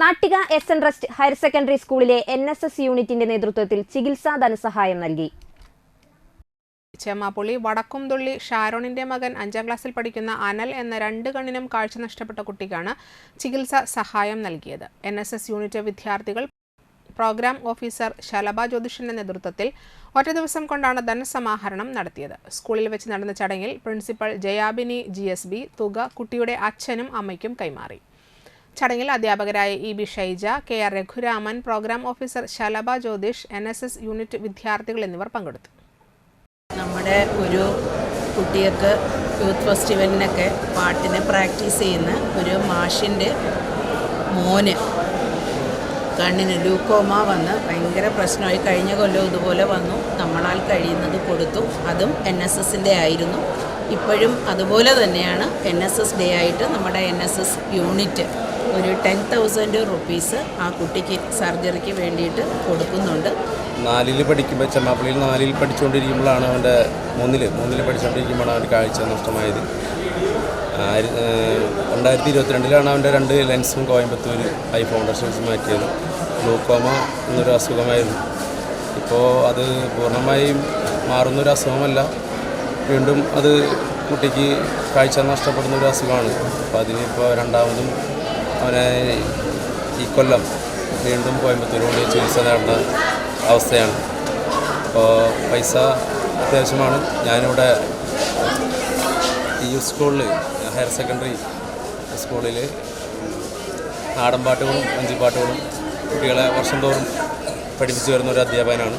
Nattika S N trust higher secondary സ്കൂളിലെ N S S യൂണിറ്റിന്റെ നേതൃത്വത്തിൽ ചികിത്സാ ധനസഹായം നൽകി. ചെമ്മാപ്പുള്ളി വടക്കുംതുള്ളി ഷാരോണിന്റെ മകൻ അഞ്ചാം ക്ലാസ്സിൽ പഠിക്കുന്ന അനൽ എന്ന രണ്ട് കണ്ണിനും കാഴ്ച നഷ്ടപ്പെട്ട കുട്ടിക്കാണ് ചികിത്സ സഹായം നൽകിയത്. എൻ എസ് എസ് യൂണിറ്റ് വിദ്യാർത്ഥികൾ പ്രോഗ്രാം ഓഫീസർ ശലഭ ജ്യോതിഷിന്റെ നേതൃത്വത്തിൽ ഒറ്റ ദിവസം കൊണ്ടാണ് ധനസമാഹരണം നടത്തിയത്. സ്കൂളിൽ വെച്ച് നടന്ന ചടങ്ങിൽ പ്രിൻസിപ്പൽ ജയാബിനി ജി തുക കുട്ടിയുടെ അച്ഛനും അമ്മയ്ക്കും കൈമാറി. ചടങ്ങിൽ അധ്യാപകരായ E B Shaija K R Raghuraman programme officer Shalabha Jyothish N S S unit വിദ്യാർത്ഥികൾ എന്നിവർ പങ്കെടുത്തു. നമ്മുടെ ഒരു കുട്ടികൾക്ക് യൂത്ത് ഫെസ്റ്റിവലിനൊക്കെ പാട്ടിന് പ്രാക്ടീസ് ചെയ്യുന്ന ഒരു മാഷിന്റെ മോന് കണ്ണിന് ലൂക്കോമ വന്ന് ഭയങ്കര പ്രശ്നമായി കഴിഞ്ഞ കൊല്ലം ഇതുപോലെ വന്നു. നമ്മളാൽ കഴിയുന്നത് കൊടുത്തു. അതും എൻ എസ് എസിന്റെ ആയിരുന്നു. ഇപ്പോഴും അതുപോലെ തന്നെയാണ് എൻ എസ് എസ് ഡേ ആയിട്ട് നമ്മുടെ എൻ എസ് എസ് യൂണിറ്റ് ഒരു ടെൻ തൗസൻഡ് റുപ്പീസ് ആ കുട്ടിക്ക് സർജറിക്ക് വേണ്ടിയിട്ട് കൊടുക്കുന്നുണ്ട്. നാലിൽ പഠിക്കുമ്പോൾ ചെമ്മാപ്പള്ളിയിൽ നാലിൽ പഠിച്ചുകൊണ്ടിരിക്കുമ്പോഴാണ് അവന്റെ മൂന്നിൽ മൂന്നിൽ പഠിച്ചുകൊണ്ടിരിക്കുമ്പോഴാണ് അവന്റെ കാഴ്ച നഷ്ടമായത്. രണ്ടായിരത്തി ഇരുപത്തിരണ്ടിലാണ് അവന്റെ രണ്ട് ലെൻസും കോയമ്പത്തൂർ ഐ ഫൗണ്ടേഷൻസ് മാറ്റിയത്. ഗ്ലൂക്കോമ എന്നൊരു അസുഖമായിരുന്നു. ഇപ്പോൾ അത് പൂർണമായും മാറുന്നൊരു അസുഖമല്ല. വീണ്ടും അത് കുട്ടിക്ക് കാഴ്ച നഷ്ടപ്പെടുന്ന ഒരു അസുഖമാണ്. അപ്പോൾ അതിനിപ്പോൾ രണ്ടാമതും അവനെ ഈ കൊല്ലം വീണ്ടും കോയമ്പത്തൂർ ചികിത്സ നേടേണ്ട അവസ്ഥയാണ്. അപ്പോൾ പൈസ അത്യാവശ്യമാണ്. ഞാനിവിടെ ഈ സ്കൂളിൽ ഹയർ സെക്കൻഡറി സ്കൂളിൽ നാടൻ പാട്ടുകളും വഞ്ചിപ്പാട്ടുകളും കുട്ടികളെ വർഷം തോറും പഠിപ്പിച്ചു വരുന്ന ഒരു അധ്യാപകനാണ്.